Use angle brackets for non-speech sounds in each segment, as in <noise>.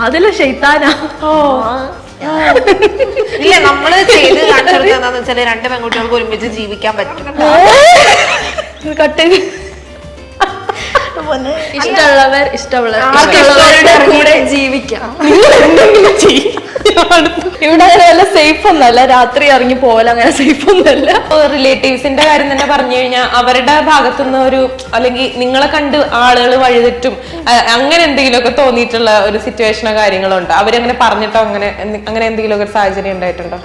അതിൽ ഷെയ്ത്താനാ ഇല്ല നമ്മൾ ചെയ്ത് കാണിച്ചെടുക്കാന്ന് എന്താന്ന് വെച്ചാൽ രണ്ട് പെൺകുട്ടികൾക്ക് ഒരുമിച്ച് ജീവിക്കാൻ പറ്റും. കട്ട് ഇഷ്ടമുള്ളവർ ഇഷ്ടമുള്ള ആർക്കും ഇഷ്ടമുള്ളവരുടെ ഇഷ്ടമുള്ളവരുടെ കൂടെ ജീവിക്കാം. ഇവിടെ അങ്ങനെ വല്ല സേഫ് ഒന്നല്ല രാത്രി ഇറങ്ങി പോകല അങ്ങനെ സേഫ് ഒന്നല്ല റിലേറ്റീവ്സിന്റെ കാര്യം തന്നെ പറഞ്ഞു കഴിഞ്ഞാൽ അവരുടെ ഭാഗത്തുനിന്ന് ഒരു അല്ലെങ്കിൽ നിങ്ങളെ കണ്ട് ആളുകൾ വഴിതെറ്റും അങ്ങനെ എന്തെങ്കിലുമൊക്കെ തോന്നിയിട്ടുള്ള ഒരു സിറ്റുവേഷനോ കാര്യങ്ങളോ ഉണ്ടോ? അവരങ്ങനെ പറഞ്ഞിട്ടോ അങ്ങനെ അങ്ങനെ എന്തെങ്കിലുമൊക്കെ ഒരു സാഹചര്യം ഉണ്ടായിട്ടുണ്ടോ?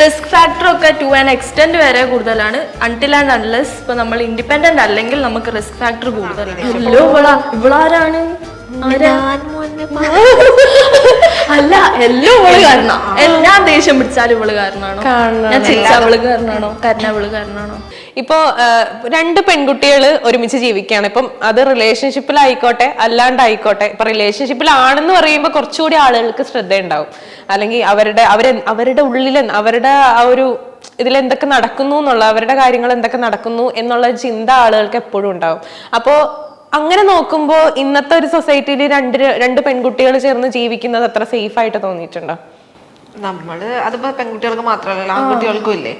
റിസ്ക് ഫാക്ടർ ഒക്കെ ടു ആൻ എക്സ്റ്റെന്റ് വരെ കൂടുതലാണ്. അൺടിൽ ആൻഡ് അൺലെസ് ഇപ്പൊ നമ്മൾ ഇൻഡിപെൻഡന്റ് അല്ലെങ്കിൽ നമുക്ക് റിസ്ക് ഫാക്ടർ കൂടുതലാണ്. ഹലോ ഇവളാ ഇവളാരാണ്? അല്ല എല്ലാം ഇവൾ കാരണം? എല്ലാ ദേഷ്യം പിടിച്ചാലും ഇവൾ കാരണമാണോ കാരണം ഞാൻ ചിരിച്ച അവൾ കാരണമാണോ കരുണ അവൾ കാരണമാണോ ഇപ്പോ രണ്ട് പെൺകുട്ടികൾ ഒരുമിച്ച് ജീവിക്കുകയാണ് ഇപ്പം അത് റിലേഷൻഷിപ്പിലായിക്കോട്ടെ അല്ലാണ്ടായിക്കോട്ടെ. ഇപ്പൊ റിലേഷൻഷിപ്പിലാണെന്ന് പറയുമ്പോൾ കുറച്ചുകൂടി ആളുകൾക്ക് ശ്രദ്ധ ഉണ്ടാവും അല്ലെങ്കിൽ അവരുടെ അവരെ അവരുടെ ഉള്ളിൽ അവരുടെ ആ ഒരു ഇതിൽ എന്തൊക്കെ നടക്കുന്നു എന്നുള്ള അവരുടെ കാര്യങ്ങൾ എന്തൊക്കെ നടക്കുന്നു എന്നുള്ള ചിന്ത ആളുകൾക്ക് എപ്പോഴും ഉണ്ടാവും. അപ്പോ അങ്ങനെ നോക്കുമ്പോ ഇന്നത്തെ ഒരു സൊസൈറ്റിയിൽ രണ്ട് രണ്ട് പെൺകുട്ടികൾ ചേർന്ന് ജീവിക്കുന്നത് അത്ര സേഫ് ആയിട്ട് തോന്നിയിട്ടുണ്ടോ? നമ്മൾ അതിപ്പോ പെൺകുട്ടികൾക്ക് മാത്രമല്ല ആൺകുട്ടികൾക്കും ഇല്ലേ?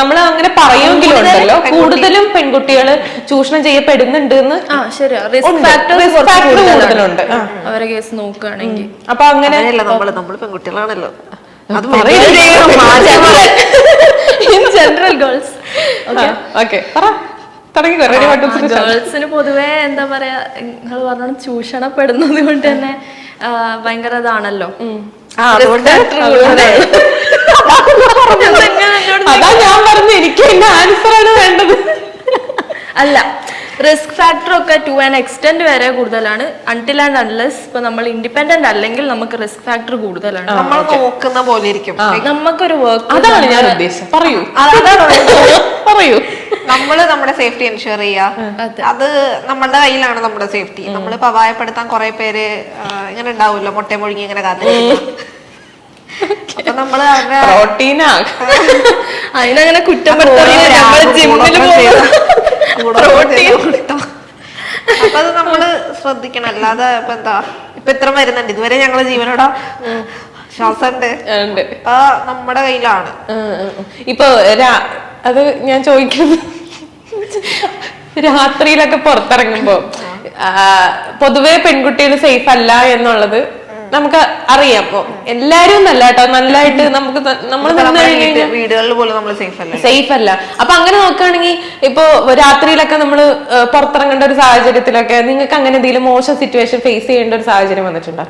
നമ്മൾ അങ്ങനെ പറയുമെങ്കിലും ഉണ്ടല്ലോ കൂടുതലും പെൺകുട്ടികൾ ചൂഷണം ചെയ്യപ്പെടുന്നുണ്ട് കൂടുതലുണ്ട്. അവരെ കേസ് നോക്കുകയാണെങ്കിൽ. അപ്പൊ അങ്ങനെ നമ്മൾ നമ്മൾ പെൺകുട്ടികളാണല്ലോ. അത് പറയുന്നത് ഇൻ ജനറൽ ഗേൾസ് ഓക്കെ പറ. ഗേൾസിന് പൊതുവേ എന്താ പറയാ നിങ്ങൾ പറഞ്ഞു ചൂഷണപ്പെടുന്നത് കൊണ്ട് തന്നെ ഭയങ്കര ഇതാണല്ലോ. അതാ ഞാൻ പറഞ്ഞു എനിക്ക് എന്റെ ആൻസർ ആണ് വേണ്ടത്. അല്ല റിസ്ക് ഫാക്ടർ ഒക്കെ ടു ആൻ എക്സ്റ്റെന്റ് വരെ കൂടുതലാണ്. അൺടിൽ ആൻഡ് അൺലെസ് ഇപ്പൊ നമ്മൾ ഇൻഡിപെൻഡന്റ് അല്ലെങ്കിൽ നമുക്ക് റിസ്ക് ഫാക്ടർ കൂടുതലാണ്. നമ്മൾ നോക്കുന്ന പോലെ ഇരിക്കും. നമുക്കൊരു വർക്ക് അതാണ് ഞാൻ ഉദ്ദേശിച്ചത്. പറയൂ. <laughs> പറയൂ. നമ്മൾ നമ്മുടെ സേഫ്റ്റി എൻഷുർ ചെയ്യാ. അത്. നമ്മുടെ കയ്യിലാണ് നമ്മുടെ സേഫ്റ്റി നമ്മൾ പവായപ്പെടുത്താൻ കുറെ പേര് ഇങ്ങനെ ഉണ്ടാവുമല്ലോ മുട്ട മുഴുങ്ങി ഇങ്ങനെ കാത്തിരിക്കുന്നു അപ്പൊ നമ്മൾ പ്രോട്ടീനാ. അതിനങ്ങനെ അപ്പൊ അത് നമ്മൾ ശ്രദ്ധിക്കണം. അല്ലാതെ ഇപ്പൊ എന്താ ഇപ്പൊ ഇത്ര വരുന്നുണ്ട്. ഇതുവരെ ഞങ്ങൾ ജീവനോടാ ശ്വാസണ്ട്. ഉണ്ട്. നമ്മുടെ കയ്യിലാണ്. ഇപ്പൊ അത് ഞാൻ ചോദിക്കുന്നത് <laughs> രാത്രിയിലൊക്കെ പുറത്തിറങ്ങുമ്പോ പൊതുവേ പെൺകുട്ടികൾ സേഫ് അല്ല എന്നുള്ളത് നമുക്ക് അറിയാം. അപ്പൊ എല്ലാരും നല്ല കേട്ടോ നല്ലതായിട്ട് നമുക്ക് നമ്മൾ വീടുകളിൽ പോലും നമ്മൾ സേഫ് അല്ല? സേഫ് അല്ല. അപ്പൊ അങ്ങനെ നോക്കുകയാണെങ്കിൽ ഇപ്പൊ രാത്രിയിലൊക്കെ നമ്മൾ പുറത്തിറങ്ങേണ്ട ഒരു സാഹചര്യത്തിലൊക്കെ നിങ്ങൾക്ക് അങ്ങനെ എന്തെങ്കിലും മോശം സിറ്റുവേഷൻ ഫേസ് ചെയ്യേണ്ട ഒരു സാഹചര്യം വന്നിട്ടുണ്ടോ?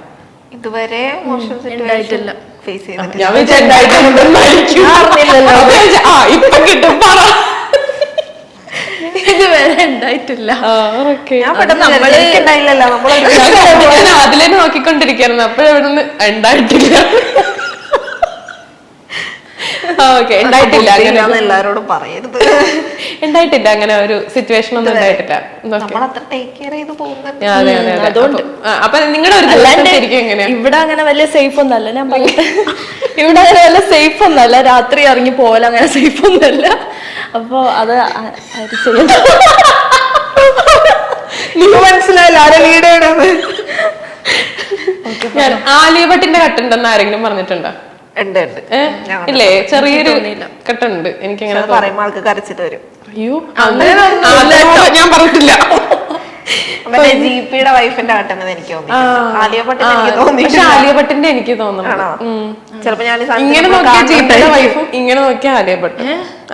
ഇതുവരെ മോശം സിറ്റുവേഷൻ ഫേസ് ചെയ്തിട്ടില്ല. ഞാൻ ഇപ്പൊ കിട്ടും. പറ ഇതുവരെ ഉണ്ടായിട്ടില്ല ആ, okay. ഞാൻ പെട്ടെന്ന് നമ്മൾ നമ്മൾ ഉണ്ടായില്ലല്ലോ നമ്മൾ <laughs> ഞാൻ അതിലെ നോക്കിക്കൊണ്ടിരിക്കായിരുന്നു. അപ്പോഴവിടുന്ന് ഉണ്ടായിട്ടില്ല. ഓക്കെ. ഉണ്ടായിട്ടില്ല. അങ്ങനെ എല്ലാരോടും പറയരുത്. ഉണ്ടായിട്ടില്ല. അങ്ങനെ ഒരു സിറ്റുവേഷൻ ഒന്നും ഉണ്ടായിട്ടില്ല. അപ്പൊ- നിങ്ങളുടെ ഒരു ഇവിടെ അങ്ങനെ വലിയ സേഫ് ഒന്നല്ല ഞാൻ <laughs> ഇവിടെ അങ്ങനെ <laughs> വലിയ സേഫ് ഒന്നല്ല രാത്രി ഇറങ്ങി പോകല അങ്ങനെ സേഫ് ഒന്നല്ല അപ്പൊ അത് <laughs> മനസ്സിലായില്ല. ആലിയ ഭട്ടിന്റെ കട്ടുണ്ടെന്ന് ആരെങ്കിലും പറഞ്ഞിട്ടുണ്ടോ? ഉണ്ട് ഉണ്ട്. ഇല്ലേ? ചെറിയൊരു കട്ടുണ്ട്. എനിക്ക് അത് പറയുമ്പോൾ ആൾക്ക് കരച്ചിട്ട് വരും. അയ്യോ അങ്ങനെ ഞാൻ പറഞ്ഞിട്ടില്ല. മറ്റേ ജി പിയുടെ വൈഫിന്റെ ആട്ടെന്ന് എനിക്ക് തോന്നി ആലിയ ഭട്ടിന് എനിക്ക് തോന്നി പക്ഷെ ആലിയ ഭട്ടിന്റെ എനിക്ക് തോന്നുന്നു ചിലപ്പോ ഞാൻ ഇങ്ങനെ നോക്കിയ. ജീപ്പിയുടെ വൈഫും ഇങ്ങനെ നോക്കിയ ആലിയ ഭട്ട്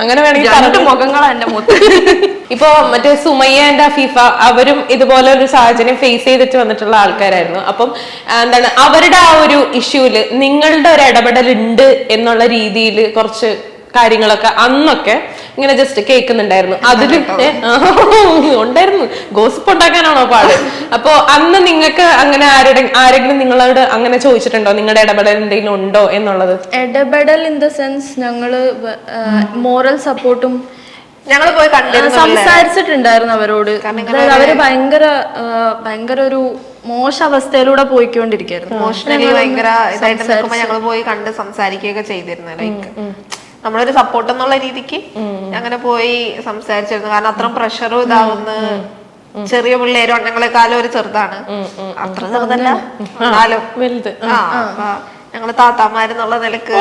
അങ്ങനെ വേണമെങ്കിൽ രണ്ട് മുഖങ്ങളാണ് മുഖങ്ങളാ എന്റെ മുഖത്ത്. <laughs> ഇപ്പൊ മറ്റേ സുമയ്യ ആൻഡ് അഫീഫ അവരും ഇതുപോലെ ഒരു സാഹചര്യം ഫേസ് ചെയ്തിട്ട് വന്നിട്ടുള്ള ആൾക്കാരായിരുന്നു. അപ്പം എന്താണ് അവരുടെ ആ ഒരു ഇഷ്യൂൽ നിങ്ങളുടെ ഒരു ഇടപെടൽ ഉണ്ട് എന്നുള്ള രീതിയിൽ കുറച്ച് കാര്യങ്ങളൊക്കെ അന്നൊക്കെ ഇങ്ങനെ ജസ്റ്റ് കേൾക്കുന്നുണ്ടായിരുന്നു. അതിൽ ഉണ്ടായിരുന്നു. ഗോസിപ്പ് ഉണ്ടാക്കാനാണോ പാട്? അപ്പോ അന്ന് നിങ്ങൾക്ക് അങ്ങനെ ആരുടെ ആരെങ്കിലും നിങ്ങളോട് അങ്ങനെ ചോദിച്ചിട്ടുണ്ടോ? നിങ്ങളുടെ ഇടപെടൽ എന്തെങ്കിലും ഉണ്ടോ എന്നുള്ളത്? ഇടപെടൽ ഇൻ ദ സെൻസ് ഞങ്ങൾ മോറൽ സപ്പോർട്ടും ഞങ്ങൾ പോയി കണ്ടിരുന്നു സംസാരിച്ചിട്ടുണ്ടായിരുന്നു അവരോട്. അതായത് അവർ ഭയങ്കര ഭയങ്കര ഒരു മോശ അവസ്ഥയിലൂടെ പോയിക്കൊണ്ടിരിക്കുന്നു ഭയങ്കര ഇതായിട്ട് നിൽക്കുമ്പോ ഞങ്ങൾ പോയി കണ്ട് സംസാരിക്കുകയൊക്കെ ചെയ്തിരുന്നു ലൈക്ക് നമ്മളൊരു സപ്പോർട്ട് എന്നുള്ള രീതിക്ക് അങ്ങനെ പോയി സംസാരിച്ചിരുന്നു. കാരണം അത്രയും പ്രഷറും ഇതാവുന്ന ചെറിയ പിള്ളേരും അണ്ണങ്ങളെക്കാളും ഒരു ചെറുതാണ്. അത്ര ചെറുതല്ല. എന്നാലും. വലുത്. ആ ഞങ്ങൾ താത്താമാരെന്നുള്ള നിലയ്ക്ക്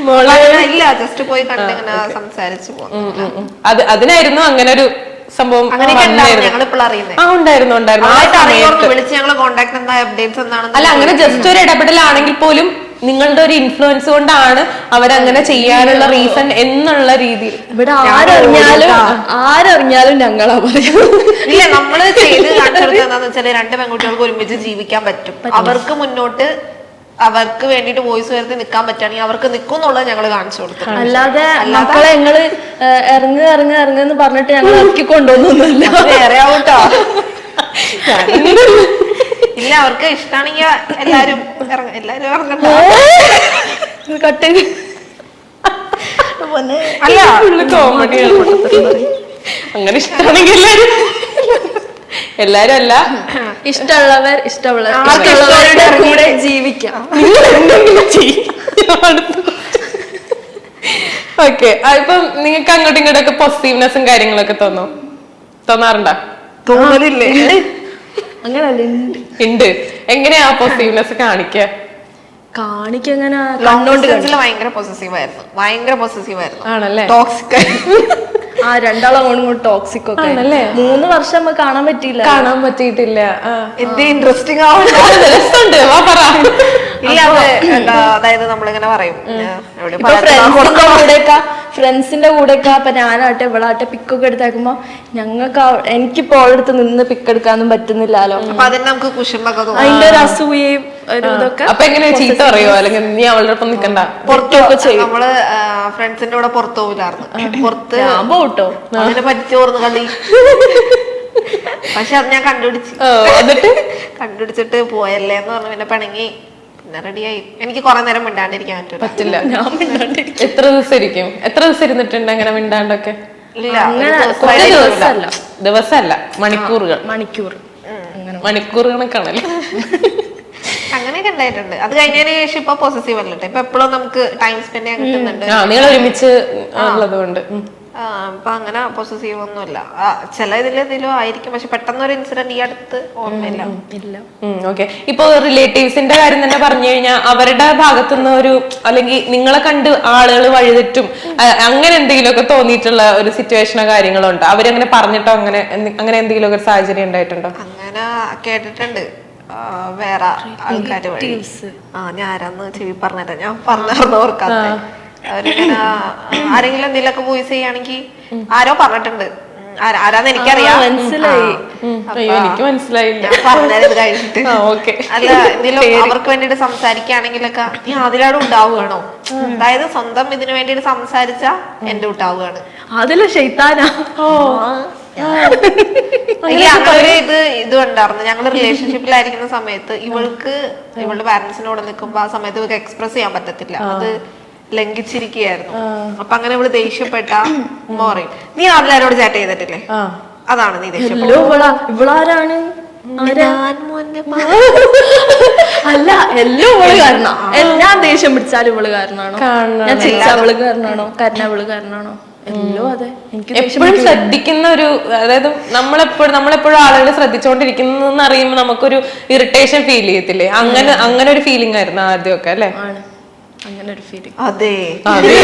അത്ര ഇല്ല ജസ്റ്റ് പോയി കണ്ടിങ്ങനെ സംസാരിച്ചു പോകും ഉം, ഉം, ഉം. അത് അതിനായിരുന്നു അങ്ങനെ ഒരു സംഭവം ആ ഉണ്ടായിരുന്നു ഉണ്ടായിരുന്നു. അല്ല അങ്ങനെ ജസ്റ്റ് ഒരു ഇടപെടലാണെങ്കിൽ പോലും നിങ്ങളുടെ ഒരു ഇൻഫ്ലുവൻസ് കൊണ്ടാണ് അവരങ്ങനെ ചെയ്യാനുള്ള റീസൺ എന്നുള്ള രീതിയിൽ. ഇവിടെ ആരറിഞ്ഞാലും ആരറിഞ്ഞാലും ഞങ്ങളാ പറയുന്നത്. ഇല്ല നമ്മൾ ചെയ്ത് കാണിച്ചെടുത്തത് എന്താന്ന് വെച്ചാൽ രണ്ട് പെൺകുട്ടികൾക്ക് ഒരുമിച്ച് ജീവിക്കാൻ പറ്റും. അവർക്ക് മുന്നോട്ട് അവർക്ക് വേണ്ടിട്ട് വോയിസ് ഉയർത്തി നിൽക്കാൻ പറ്റുകയാണെങ്കിൽ അവർക്ക് നിൽക്കും എന്നുള്ളത് ഞങ്ങൾ കാണിച്ചു കൊടുത്തു. അല്ലാതെ മക്കളെ ഞങ്ങൾ ഇറങ്ങുക ഇറങ്ങ് ഇറങ്ങ് എന്ന് പറഞ്ഞിട്ട് ഞങ്ങൾ ഇറക്കി കൊണ്ടുവന്നൊന്നുമില്ല. വേറെ ആവട്ടോ. ഇല്ല അവർക്ക് ഇഷ്ടമാണെങ്കിൽ എല്ലാരും ഇറങ്ങ എല്ലാരും ഇറങ്ങണ്ട കട്ട് അല്ല കോമഡിയാണ് അങ്ങനെ ഇഷ്ടമാണെങ്കിൽ എല്ലാരും എല്ലാരും അല്ല ഇഷ്ടമുള്ളവർ ഇഷ്ടമുള്ളവരുടെ കൂടെ ജീവിക്കാം. നിങ്ങൾ എന്തെങ്കിലും ഓക്കെ. ഇപ്പം നിങ്ങൾക്ക് അങ്ങോട്ടും ഇങ്ങോട്ടൊക്കെ പോസിറ്റീവ്നെസ്സും കാര്യങ്ങളൊക്കെ തോന്നും? തോന്നാറുണ്ടോ? തോന്നലില്ലേ? അങ്ങനല്ല ഉണ്ട്. ഉണ്ട്. എങ്ങനെയാ പോസിറ്റീവ്നെസ് കാണിക്കുക? കാണിക്കങ്ങനെ ഭയങ്കര പൊസസീവ് ആയിരുന്നു. ഭയങ്കര പൊസസീവ് ആയിരുന്നു. ആണല്ലേ? ടോക്സിക് ആ രണ്ടാളും അങ്ങോട്ടും ടോക്സിക് ഒക്കെ. ആണല്ലേ? മൂന്ന് വർഷം നമുക്ക് കാണാൻ പറ്റിയില്ല. കാണാൻ പറ്റിയിട്ടില്ല. എന്ത് ഇൻട്രസ്റ്റിംഗ് വാ പറ. ഇല്ല അതായത് നമ്മളിങ്ങനെ പറയും. കൂടെയൊക്കെ ഫ്രണ്ട്സിന്റെ കൂടെയൊക്കെ അപ്പൊ ഞാനാട്ടെ ഇവളാട്ടെ പിക്കൊക്കെ എടുത്തേക്കുമ്പോ ഞങ്ങൾക്ക് എനിക്ക് എനിക്കിപ്പോ അവളടുത്ത് നിന്ന് പിക്ക് എടുക്കാനൊന്നും പറ്റുന്നില്ലല്ലോ. അപ്പൊ അതിന് നമുക്ക് കുശുമ്പൊക്കെ തോന്നും. അതിന്റെ ഒരു അസൂയയും ഒരു ഇതൊക്കെ അപ്പൊ എങ്ങനെയാ ചീത്ത പറയോ? അല്ലെങ്കിൽ നീ അവളുടെ ഒപ്പം നിക്കണ്ട. പുറത്തൊക്കെ ചെയ്യും. നമ്മൾ ഫ്രണ്ട്സിന്റെ കൂടെ പുറത്തു പോകില്ലായിരുന്നു പുറത്ത് ഞാൻ പോട്ടോ. അതിനെ കളി. <laughs> പക്ഷെ അത് ഞാൻ കണ്ടുപിടിച്ചു. ഓ, എന്നിട്ട്? <laughs> കണ്ടുപിടിച്ചിട്ട് പോയല്ലേ എന്ന് പറഞ്ഞു. പിന്നെ പിണങ്ങി. പിന്നെ റെഡിയായി. എനിക്ക് കുറെ നേരം മിണ്ടാണ്ടിരിക്കാൻ പറ്റില്ല. ഞാൻ മിണ്ടാണ്ടിരിക്കും. എത്ര ദിവസം ഇരിക്കും? എത്ര ദിവസം ഇരുന്നിട്ടുണ്ട് അങ്ങനെ മിണ്ടാണ്ടൊക്കെ? ഇല്ല ഒരു ദിവസം കുറേ വരെ ഇരിക്കൂല. ദിവസമല്ല. ദിവസമല്ല മണിക്കൂറുകൾ. മണിക്കൂർ മണിക്കൂർ കണക്കാണല്ലേ. അങ്ങനെയൊക്കെ ഉണ്ടായിട്ടുണ്ട്. അത് കഴിഞ്ഞതിന് ശേഷം ഇപ്പൊ പോസിറ്റീവ് അല്ല ട്ടോ. ഇപ്പൊ എപ്പോഴും നമുക്ക് ടൈം സ്പെൻഡ് ചെയ്യാൻ കിട്ടുന്നുണ്ട്. ആ നിങ്ങൾ ഒരുമിച്ച് ഉള്ളത് കൊണ്ട് ഉം. ആ, ഇപ്പൊ അങ്ങനെ പൊസസീവ് ഒന്നുമില്ല. ചില ഇതിൽ ഇതിലും ആയിരിക്കും. പക്ഷെ പെട്ടെന്ന് ഒരു ഇൻസിഡന്റ് ഈ അടുത്ത് ഓർമ്മയില്ല. ഇല്ല. ഓക്കെ ഇപ്പൊ റിലേറ്റീവ്സിന്റെ കാര്യം തന്നെ പറഞ്ഞു കഴിഞ്ഞാൽ അവരുടെ ഭാഗത്തുനിന്ന് ഒരു അല്ലെങ്കിൽ നിങ്ങളെ കണ്ട് ആളുകൾ വഴിതെറ്റും അ- അങ്ങനെ എന്തെങ്കിലുമൊക്കെ തോന്നിയിട്ടുള്ള ഒരു സിറ്റുവേഷനോ കാര്യങ്ങളോ ഉണ്ടോ? അവരങ്ങനെ പറഞ്ഞിട്ടോ അങ്ങനെ അങ്ങനെ എന്തെങ്കിലും ഒരു സാഹചര്യം ഉണ്ടായിട്ടുണ്ടോ? അങ്ങനെ കേട്ടിട്ടുണ്ട്. വേറെ ആൾക്കാർ ആ ഞാൻ ആരാന്ന് ചെവി പറഞ്ഞിട്ട് ഞാൻ ഓർക്കാത്ത. അവരിങ്ങനെ ആരെങ്കിലും എന്തെങ്കിലുമൊക്കെ വോയിസ് ചെയ്യുകയാണെങ്കിൽ ആരോ പറഞ്ഞിട്ടുണ്ട്. ആരാന്ന് എനിക്കറിയാം. മനസ്സിലായി. എനിക്ക് മനസ്സിലായില്ല. പറഞ്ഞത് കഴിഞ്ഞിട്ട്. അല്ല എന്തെങ്കിലും അവർക്ക് വേണ്ടിട്ട് സംസാരിക്കുകയാണെങ്കിലൊക്കെ നീ അതിലാട് ഉണ്ടാവുകയാണോ? അതായത് സ്വന്തം ഇതിനു വേണ്ടിട്ട് സംസാരിച്ച എന്റെ ഉണ്ടാവുകയാണ് അതിൽ ഷെയ്ത്താനാ. ഇത് ഇത് ഉണ്ടായിരുന്നു ഞങ്ങൾ റിലേഷൻഷിപ്പിലായിരിക്കുന്ന സമയത്ത് ഇവൾക്ക് ഇവളുടെ പാരന്റ്സിനോട് നിൽക്കുമ്പോ ആ സമയത്ത് ഇവൾക്ക് എക്സ്പ്രസ് ചെയ്യാൻ പറ്റത്തില്ല. അത് ലംഘിച്ചിരിക്കുകയായിരുന്നു. അപ്പൊ അങ്ങനെ ഇവൾ ദേഷ്യപ്പെട്ട ഉമ്മ പറയും നീ ആദ്യം ചാറ്റ് ചെയ്തിട്ടില്ലേ? അതാണ് നീ ഇവളാരാണ്? അല്ല എല്ലാം ഇവൾ കാരണം. ഞാൻ ദേഷ്യം പിടിച്ചാലും ഇവൾ കാരണമാണോ കാരണം ഞാൻ ചിരിച്ച അവൾ കാരണമാണോ അവൾ എല്ലോ അതെ. എനിക്ക് എപ്പോഴും ശ്രദ്ധിക്കുന്ന ഒരു അതായത് നമ്മളെപ്പോഴും നമ്മളെപ്പോഴും ആളുകളെ ശ്രദ്ധിച്ചുകൊണ്ടിരിക്കുന്ന അറിയുമ്പോൾ നമുക്കൊരു ഇറിറ്റേഷൻ ഫീൽ ചെയ്യത്തില്ലേ? അങ്ങനെ അങ്ങനെ ഒരു ഫീലിംഗ് ആയിരുന്നു ആദ്യമൊക്കെ അല്ലെ? അങ്ങനെ ഒരു ഫീലിംഗ് അതെ. അതെ.